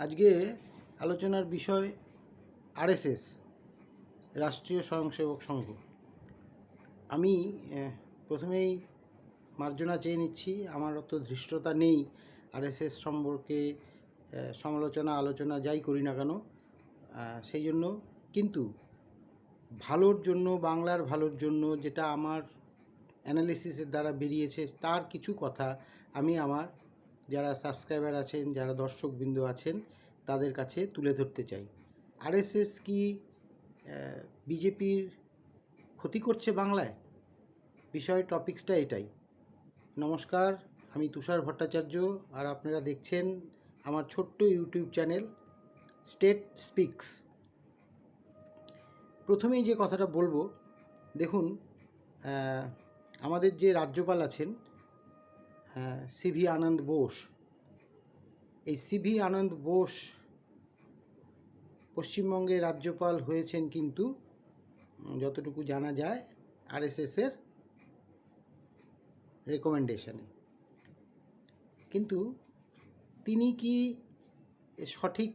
আজকে আলোচনার বিষয় আরএসএস, রাষ্ট্রীয় স্বয়ংসেবক সংঘ। আমি প্রথমেই মার্জনা চেয়ে নিচ্ছি, আমার অত ধৃষ্টতা নেই আরএসএস সম্পর্কে সমালোচনা, আলোচনা যাই করি না কেন সেই জন্য। কিন্তু ভালোর জন্য, বাংলার ভালোর জন্য যেটা আমার অ্যানালিসিসের দ্বারা বেরিয়েছে, তার কিছু কথা আমি আমার যারা সাবস্ক্রাইবার আছেন, যারা দর্শকবৃন্দ আছেন, তাদের কাছে তুলে ধরতে চাই। আরএসএস কি বিজেপির ক্ষতি করছে বাংলায়? বিষয় টপিক্সটা এটাই। নমস্কার, আমি তুষার ভট্টাচার্য, আর আপনারা দেখছেন আমার ছোট্ট ইউটিউব চ্যানেল স্টেট স্পিক্স প্রথমেই যে কথাটা বলব, দেখুন আমাদের যে রাজ্যপাল আছেন সিভি আনন্দ বোস। এই সিভি আনন্দ বোস পশ্চিমবঙ্গের রাজ্যপাল হয়েছেন কিন্তু যতটুকু জানা যায় আরএসএসের রেকমেন্ডেশনে কিন্তু তিনি কি সঠিক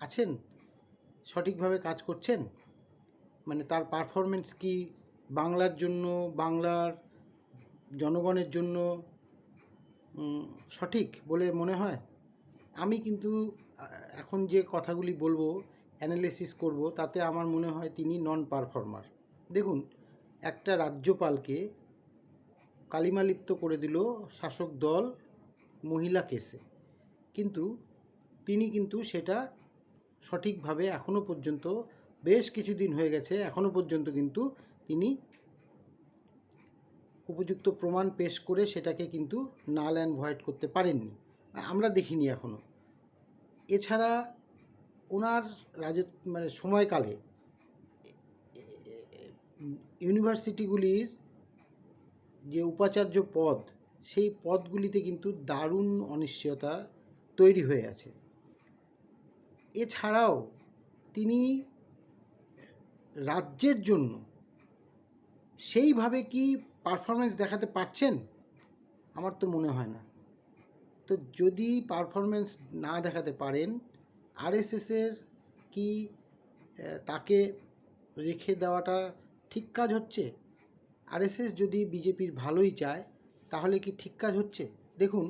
আছেন? সঠিকভাবে কাজ করছেন? মানে তার পারফরমেন্স কি বাংলার জন্য, বাংলার জনগণের জন্য সঠিক বলে মনে হয়? আমি কিন্তু এখন যে কথাগুলি বলব অ্যানালিসিস করব, তাতে আমার মনে হয় তিনি নন পারফর্মার দেখুন, একটা রাজ্যপালকে কালিমালিপ্ত করে দিল শাসক দল মহিলা কেসে। কিন্তু তিনি কিন্তু সেটা সঠিকভাবে এখনও পর্যন্ত, বেশ কিছুদিন হয়ে গেছে এখনও পর্যন্ত কিন্তু তিনি উপযুক্ত প্রমাণ পেশ করে সেটাকে কিন্তু নাল অ্যান্ড ভয়েড করতে পারেননি। আমরা দেখিনি এখনও এছাড়া ওনার রাজ মানে সময়কালে ইউনিভার্সিটিগুলির যে উপাচার্য পদ, সেই পদগুলিতে কিন্তু দারুণ অনিশ্চয়তা তৈরি হয়ে আছে। এছাড়াও তিনি রাজ্যের জন্য সেইভাবে কি পারফরমেন্স দেখাতে পারছেন? আমার তো মনে হয় না। তো যদি পারফরমেন্স না দেখাতে পারেন আরএসএসের কি তাকে রেখে দেওয়াটা ঠিক কাজ হচ্ছে? আরএসএস যদি বিজেপির ভালোই চায়, তাহলে কি ঠিক কাজ হচ্ছে? দেখুন,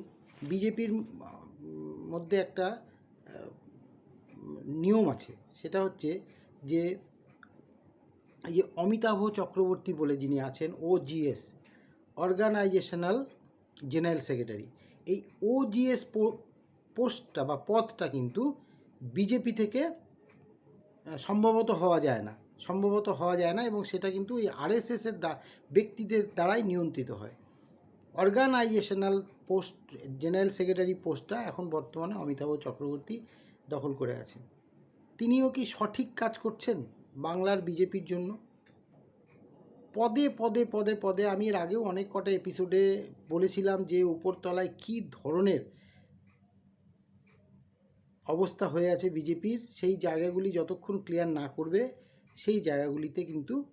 বিজেপির মধ্যে একটা নিয়ম আছে। সেটা হচ্ছে যে এই যে অমিতাভ চক্রবর্তী বলে যিনি আছেন ও ওজিএস অর্গানাইজেশনাল জেনারেল সেক্রেটারি এই ও ওজিএস পোস্টটা বা পদটা কিন্তু বিজেপি থেকে সম্ভবত হওয়া যায় না। সম্ভবত হওয়া যায় না এবং সেটা কিন্তু এই আরএসএসের ব্যক্তিদের দ্বারাই নিয়ন্ত্রিত হয়। অর্গানাইজেশনাল পোস্ট জেনারেল সেক্রেটারি পোস্টটা এখন বর্তমানে অমিতাভ চক্রবর্তী দখল করে আছেন। তিনিও কি সঠিক কাজ করছেন? বাংলার বিজেপির জন্য। পদে পদে পদে পদে আমি এর আগেও অনেক কটা এপিসোডে বলেছিলাম যে উপরতলায় কি ধরনের অবস্থা হয়ে আছে বিজেপির, সেই জায়গাগুলি যতক্ষণ ক্লিয়ার না করবে, সেই জায়গাগুলিতে কিন্তু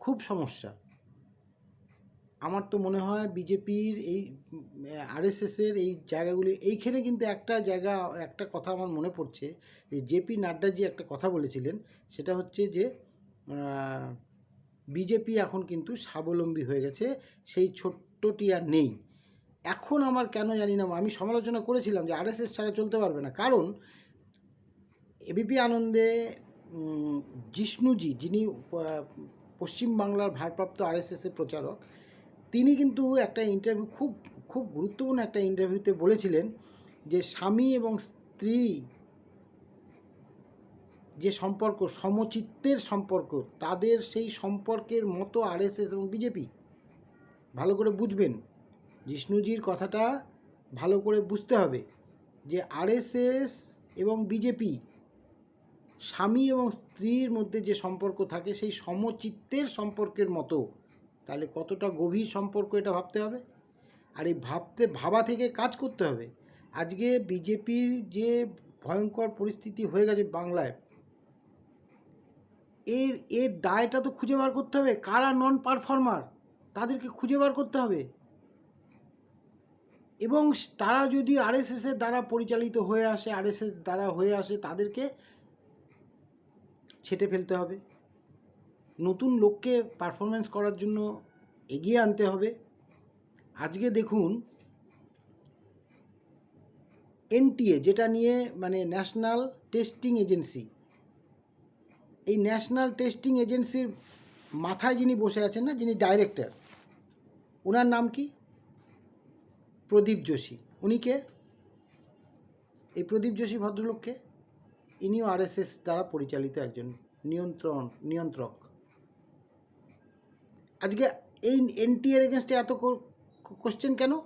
খুব সমস্যা। আমার তো মনে হয় বিজেপির এই আরএসএসের এই জায়গাগুলি, এইখানে কিন্তু একটা জায়গা, একটা কথা আমার মনে পড়ছে, যে জেপি নাড্ডাজি একটা কথা বলেছিলেন, সেটা হচ্ছে যে বিজেপি এখন কিন্তু স্বাবলম্বী হয়ে গেছে, সেই ছোট্টটি আর নেই। এখন আমার কেন জানি না, আমি সমালোচনা করেছিলাম যে আরএসএস ছাড়া চলতে পারবে না, কারণ এবিপি আনন্দে জিষ্ণুজি যিনি পশ্চিমবাংলার ভারপ্রাপ্ত আরএসএসের প্রচারক তিনি কিন্তু একটা ইন্টারভিউ খুব খুব গুরুত্বপূর্ণ একটা ইন্টারভিউতে বলেছিলেন যে স্বামী এবং স্ত্রী যে সম্পর্ক, সমচিত্তের সম্পর্ক, তাদের সেই সম্পর্কের মতো আরএসএস এবং বিজেপি ভালো করে বুঝবেন। জিষ্ণুজির কথাটা ভালো করে বুঝতে হবে যে আরএসএস এবং বিজেপি স্বামী এবং স্ত্রীর মধ্যে যে সম্পর্ক থাকে, সেই সমচিত্তের সম্পর্কের মতো। তাহলে কতটা গভীর সম্পর্ক এটা ভাবতে হবে? আর এই ভাবতে, ভাবা থেকে কাজ করতে হবে। আজকে বিজেপির যে ভয়ঙ্কর পরিস্থিতি হয়ে গেছে বাংলায়, এর এর দায়টা তো খুঁজে বার করতে হবে। কারা নন পারফর্মার তাদেরকে খুঁজে বার করতে হবে। এবং তারা যদি আরএসএসের দ্বারা পরিচালিত হয়ে আসে আরএসএস দ্বারা হয়ে আসে, তাদেরকে ছেটে ফেলতে হবে। নতুন লোককে পারফরমেন্স করার জন্য এগিয়ে আনতে হবে। আজকে দেখুন এনটিএ যেটা নিয়ে মানে ন্যাশনাল টেস্টিং এজেন্সি এই ন্যাশনাল টেস্টিং এজেন্সির মাথায় যিনি বসে আছেন না, যিনি ডাইরেক্টর ওনার নাম কি? প্রদীপ যোশী। উনি কে? এই প্রদীপ যোশী ভদ্রলোককে, ইনিও আরএসএস দ্বারা পরিচালিত একজন নিয়ন্ত্রণ, নিয়ন্ত্রক। আজকে এই এনটিএর এগেনস্টে এত কোশ্চেন কেন?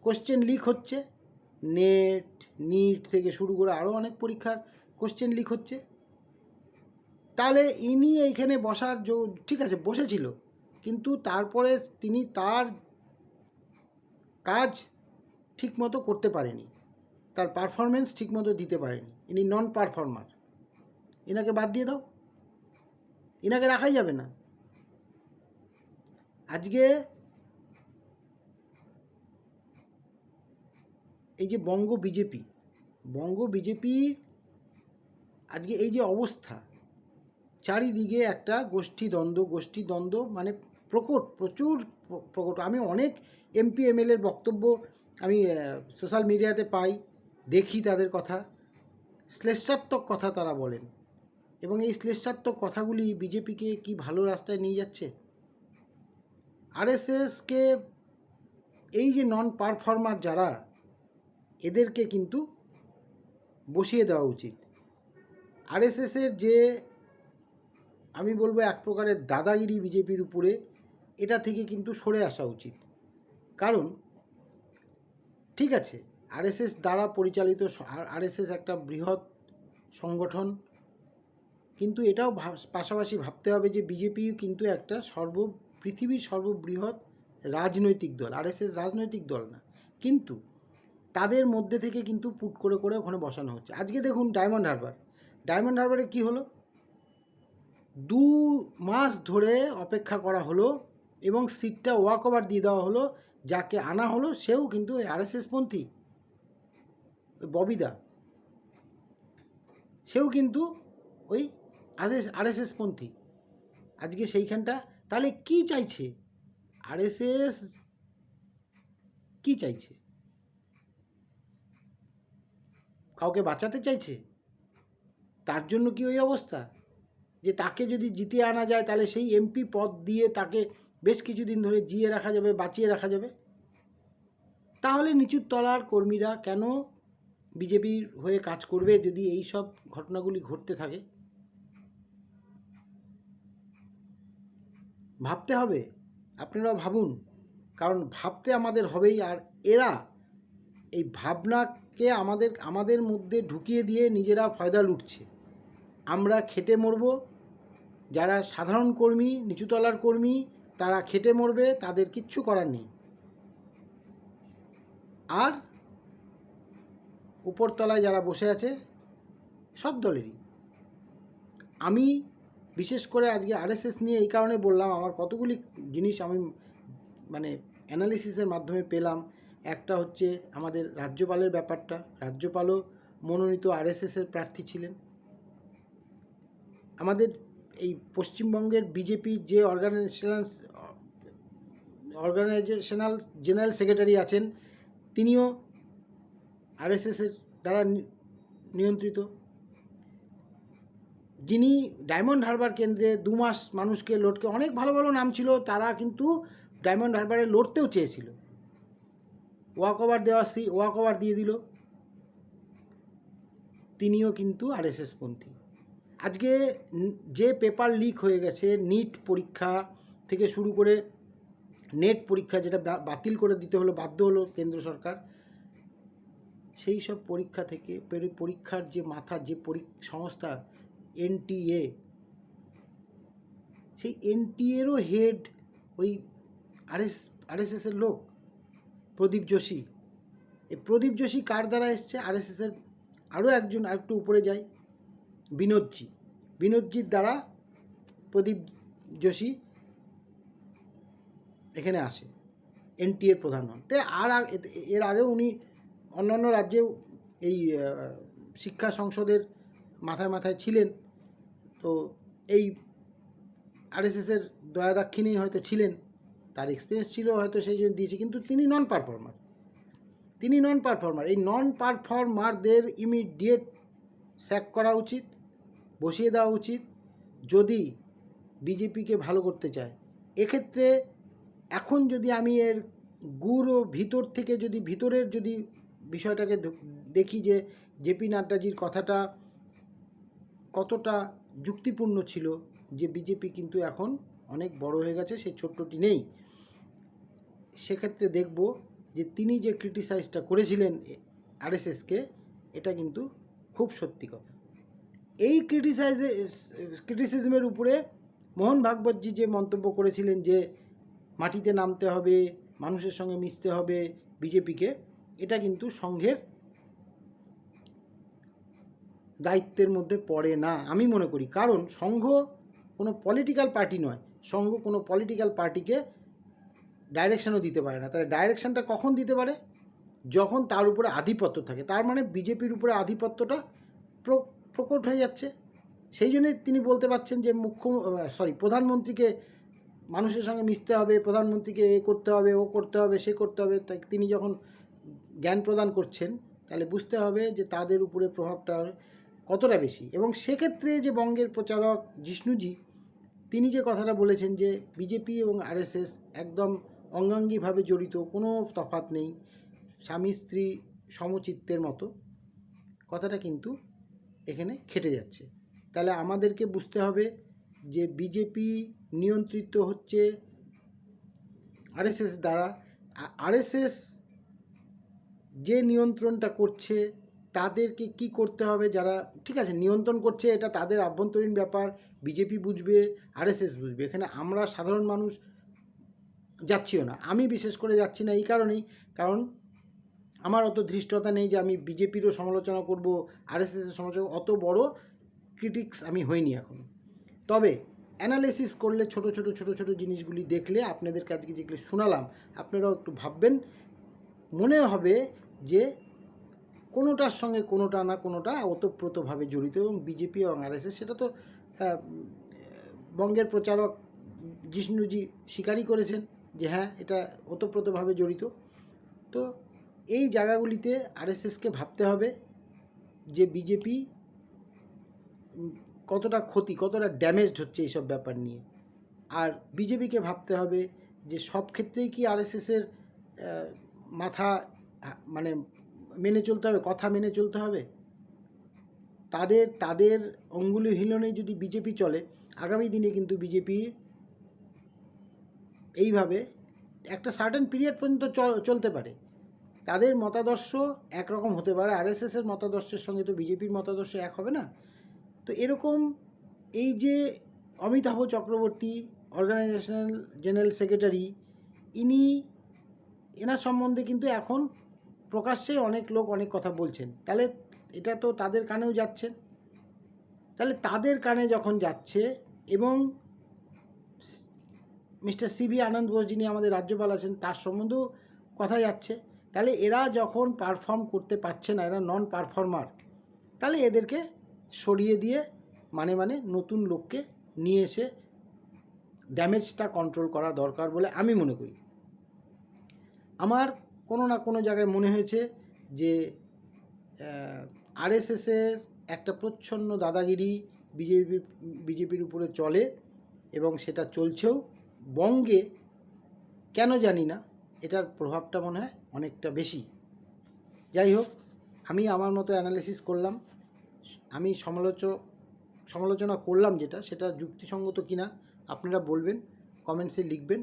কোশ্চেন লিক হচ্ছে। নেট নিট থেকে শুরু করে আরও অনেক পরীক্ষার কোশ্চেন লিক হচ্ছে। তাহলে ইনি এইখানে বসার জো- ঠিক আছে, বসেছিল। কিন্তু তারপরে তিনি তার কাজ ঠিকমতো করতে পারেনি। তার পারফরমেন্স ঠিকমতো দিতে পারেনি। ইনি নন পারফর্মার এনাকে বাদ দিয়ে দাও। এনাকে রাখাই যাবে না। আজকে এই যে বঙ্গ বিজেপি বঙ্গ বিজেপি আজকে এই যে অবস্থা, চারিদিকে একটা গোষ্ঠী দ্বন্দ্ব গোষ্ঠী দ্বন্দ্ব মানে প্রকট, প্রচুর প্রকট। আমি অনেক এমপি এমএলএর বক্তব্য আমি সোশ্যাল মিডিয়াতে পাই, দেখি তাদের কথা। শ্লেষাত্মক কথা তারা বলেন। এবং এই শ্লেষাত্মক কথাগুলি বিজেপিকে কি ভালো রাস্তায় নিয়ে যাচ্ছে? আরএসএসকে এই যে নন পারফর্মার যারা, এদেরকে কিন্তু বসিয়ে দেওয়া উচিত। আরএসএসের যে, আমি বলব এক প্রকারের দাদাগিরি বিজেপির উপরে, এটা থেকে কিন্তু সরে আসা উচিত। কারণ, ঠিক আছে, আরএসএস দ্বারা পরিচালিত আরএসএস একটা বৃহৎ সংগঠন, কিন্তু এটাও পাশাপাশি ভাবতে হবে যে বিজেপিও কিন্তু একটা সর্ব পৃথিবীর সর্ববৃহৎ রাজনৈতিক দল, আরএসএস রাজনৈতিক দল না। কিন্তু তাদের মধ্যে থেকে কিন্তু পুট করে করে ওখানে বসানো হচ্ছে। আজকে দেখুন ডায়মন্ড হারবার। ডায়মন্ড হারবারে কি হলো? দু মাস ধরে অপেক্ষা করা হলো এবং সিটটা ওয়াক ওভার দিয়ে দেওয়া হলো, যাকে আনা হলো সেও কিন্তু ওই আরএসএস পন্থী, ববিদা। সেও কিন্তু ওই আরএস আরএসএস পন্থী। আজকে সেইখানটা তাহলে কি চাইছে? আরএসএস কি চাইছে? কাউকে বাঁচাতে চাইছে? তার জন্য কি ওই অবস্থা? যে তাকে যদি জিতিয়ে আনা যায়, তাহলে সেই এমপি পদ দিয়ে তাকে বেশ কিছুদিন ধরে জিয়ে রাখা যাবে, বাঁচিয়ে রাখা যাবে। তাহলে নিচুর তলার কর্মীরা কেন বিজেপির হয়ে কাজ করবে যদি এই সব ঘটনাগুলি ঘটতে থাকে? ভাবতে হবে। আপনারাও ভাবুন। কারণ ভাবতে আমাদের হবেই। আর এরা এই ভাবনাকে আমাদের আমাদের মধ্যে ঢুকিয়ে দিয়ে নিজেরা ফয়দা লুটছে। আমরা খেটে মরব। যারা সাধারণ কর্মী, নিচুতলার কর্মী, তারা খেটে মরবে। তাদের কিচ্ছু করার নেই। আর উপরতলায় যারা বসে আছে, সব দলেরই। আমি বিশেষ করে আজকে আরএসএস নিয়ে এই কারণে বললাম, আমার কতগুলি জিনিস আমি মানে অ্যানালিসিসের মাধ্যমে পেলাম। একটা হচ্ছে আমাদের রাজ্যপালের ব্যাপারটা। রাজ্যপালও মনোনীত আরএসএসের প্রার্থী ছিলেন। আমাদের এই পশ্চিমবঙ্গের বিজেপির যে অর্গানাইজেশনাল অর্গানাইজেশনাল জেনারেল সেক্রেটারি আছেন, তিনিও আরএসএসের দ্বারা নিয়ন্ত্রিত। যিনি ডায়মন্ড হারবার কেন্দ্রে দু মাস মানুষকে লড়কে অনেক ভালো ভালো নাম ছিল, তারা কিন্তু ডায়মন্ড হারবারে লড়তেও চেয়েছিল। ওয়াক ওভার দেওয়া সি, ওয়াক ওভার দিয়ে দিল। তিনিও কিন্তু আরএসএস পন্থী। আজকে যে পেপার লিক হয়ে গেছে, নিট পরীক্ষা থেকে শুরু করে নেট পরীক্ষা যেটা বাতিল করে দিতে হলো, বাধ্য হলো কেন্দ্র সরকার, সেই সব পরীক্ষা থেকে পরীক্ষার যে মাথা, যে সংস্থা এনটিএ। সেই এনটিএরও হেড ওই আরএস আরএসএসের লোক, প্রদীপ যোশী। এই প্রদীপ যোশী কার দ্বারা এসছে? আরএসএসের আরও একজন, আরেকটু উপরে যায় বিনোদজি। বিনোদজির দ্বারা প্রদীপ যোশী এখানে আসে। এনটিএর প্রধান হন। তাই আর এর আগেও উনি অন্যান্য রাজ্যেও এই শিক্ষা সংসদের মাথায় মাথায় ছিলেন। তো এই আরএসএসের দয়া দাক্ষিণেই হয়তো ছিলেন। তার এক্সপিরিয়েন্স ছিল হয়তো সেই জন্য দিয়েছে, কিন্তু তিনি নন পারফর্মার তিনি নন পারফর্মার এই নন পারফর্মারদের ইমিডিয়েট স্যাক করা উচিত, বসিয়ে দেওয়া উচিত। যদি বিজেপিকে ভালো করতে চায়, এক্ষেত্রে এখন যদি আমি এর গুড় ভিতর থেকে যদি ভিতরের যদি বিষয়টাকে দেখি যে জেপি নাড্ডাজির কথাটা কতটা যুক্তিপূর্ণ ছিল যে বিজেপি কিন্তু এখন অনেক বড় হয়ে গেছে, সেই ছোট্টটি নেই। সেক্ষেত্রে দেখব যে তিনি যে ক্রিটিসাইজটা করেছিলেন আরএসএসকে এটা কিন্তু খুব সত্যি কথা। এই ক্রিটিসাইজে ক্রিটিসিজমের উপরে মোহন ভাগবতজি যে মন্তব্য করেছিলেন যে মাটিতে নামতে হবে, মানুষের সঙ্গে মিশতে হবে বিজেপিকে, এটা কিন্তু সংঘের দায়িত্বের মধ্যে পড়ে না, আমি মনে করি। কারণ সংঘ কোনো পলিটিক্যাল পার্টি নয়, সংঘ কোনো পলিটিক্যাল পার্টিকে ডাইরেকশনও দিতে পারে না। তাহলে ডাইরেকশনটা কখন দিতে পারে? যখন তার উপরে আধিপত্য থাকে। তার মানে বিজেপির উপরে আধিপত্যটা প্র- প্রকট হয়ে যাচ্ছে। সেই জন্যই তিনি বলতে পারছেন যে মুখ্য সরি প্রধানমন্ত্রীকে মানুষের সঙ্গে মিশতে হবে, প্রধানমন্ত্রীকে এ করতে হবে, ও করতে হবে, সে করতে হবে। তাই তিনি যখন জ্ঞান প্রদান করছেন, তাহলে বুঝতে হবে যে তাদের উপরে প্রভাবটা কতটা বেশি? এবং সেক্ষেত্রে যে বঙ্গের প্রচারক জিষ্ণুজি, তিনি যে কথাটা বলেছেন যে বিজেপি এবং আরএসএস একদম অঙ্গাঙ্গিভাবে জড়িত, কোনো তফাৎ নেই, স্বামী স্ত্রী সমচিত্তের মতো, কথাটা কিন্তু এখানে খেটে যাচ্ছে। তাহলে আমাদেরকে বুঝতে হবে যে বিজেপি নিয়ন্ত্রিত হচ্ছে আরএসএস দ্বারা। আরএসএস যে নিয়ন্ত্রণটা করছে তাদেরকে কি করতে হবে? যারা, ঠিক আছে, নিয়ন্ত্রণ করছে এটা তাদের আভ্যন্তরীণ ব্যাপার, বিজেপি বুঝবে, আরএসএস বুঝবে, এখানে আমরা সাধারণ মানুষ যাচ্ছিও না। আমি বিশেষ করে যাচ্ছি না এই কারণেই, কারণ আমার অত ধৃষ্টতা নেই যে আমি বিজেপিরও সমালোচনা করব, আরএসএসের সমালোচনা অত বড় ক্রিটিক্স আমি হইনি এখনও। তবে অ্যানালিসিস করলে ছোট ছোট ছোট ছোট জিনিসগুলি দেখলে আপনাদের কাছে যেগুলি শোনালাম, আপনারাও একটু ভাববেন। মনে হবে যে কোনোটার সঙ্গে কোনোটা না কোনোটা ওতপ্রোতভাবে জড়িত এবং বিজেপি এবং আরএসএস সেটা তো বঙ্গের প্রচারক জিষ্ণুজি স্বীকারই করেছেন যে হ্যাঁ এটা ওতপ্রোতভাবে জড়িত। তো এই জায়গাগুলিতে আরএসএসকে ভাবতে হবে যে বিজেপি কতটা ক্ষতি, কতটা ড্যামেজড হচ্ছে এইসব ব্যাপার নিয়ে। আর বিজেপিকে ভাবতে হবে যে সব ক্ষেত্রেই কি আরএসএসের মাথা মানে মেনে চলতে হবে, কথা মেনে চলতে হবে। তাদের তাদের অঙ্গুলি হিলনেই যদি বিজেপি চলে, আগামী দিনে কিন্তু বিজেপি এইভাবে একটা সার্টেন পিরিয়ড পর্যন্ত চল- চলতে পারে। তাদের মতাদর্শ একরকম হতে পারে আরএসএসের মতাদর্শের সঙ্গে তো বিজেপির মতাদর্শ এক হবে না। তো এরকম এই যে Amitabha Chakraborty organisational general secretary ইনি, এনার সম্বন্ধে কিন্তু এখন প্রকাশ্যে অনেক লোক অনেক কথা বলছেন। তাহলে এটা তো তাদের কানেও যাচ্ছে। তাহলে তাদের কানে যখন যাচ্ছে এবং মিস্টার সিবি আনন্দ বোস যিনি আমাদের রাজ্যপাল আছেন, তার সম্বন্ধেও কথা যাচ্ছে। তাহলে এরা যখন পারফর্ম করতে পারছে না, এরা নন পারফর্মার তাহলে এদেরকে সরিয়ে দিয়ে মানে মানে নতুন লোককে নিয়ে এসে ড্যামেজটা কন্ট্রোল করা দরকার বলে আমি মনে করি। আমার কোনো না কোনো জায়গায় মনে হয়েছে যে আরএসএসের একটা প্রচ্ছন্ন দাদাগিরি বিজেপি, বিজেপির উপরে চলে এবং সেটা চলছেও। বঙ্গে কেন জানি না, এটার প্রভাবটা মনে হয় অনেকটা বেশি। যাই হোক, আমি আমার মতো অ্যানালিসিস করলাম। আমি সমালোচ, সমালোচনা করলাম যেটা, সেটা যুক্তিসঙ্গত কিনা আপনারা বলবেন, কমেন্টসে লিখবেন।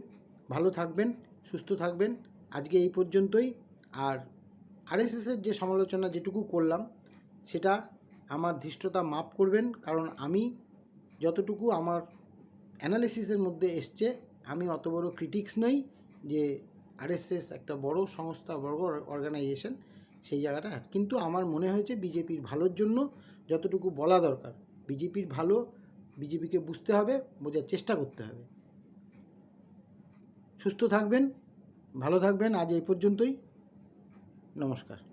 ভালো থাকবেন, সুস্থ থাকবেন। আজকে এই পর্যন্তই। আর আরএসএসের যে সমালোচনা যেটুকু করলাম, সেটা আমার ধৃষ্টতা মাপ করবেন, কারণ আমি যতটুকু আমার অ্যানালিসিসের মধ্যে এসছে, আমি অত বড় ক্রিটিক্স নই যে আরএসএস একটা বড় সংস্থা, বড় অর্গানাইজেশন, সেই জায়গাটা। কিন্তু আমার মনে হয়েছে বিজেপির ভালোর জন্য যতটুকু বলা দরকার। বিজেপির ভালো, বিজেপিকে বুঝতে হবে, বোঝার চেষ্টা করতে হবে। সুস্থ থাকবেন ভালো থাকবেন। আজ এই পর্যন্তই। নমস্কার।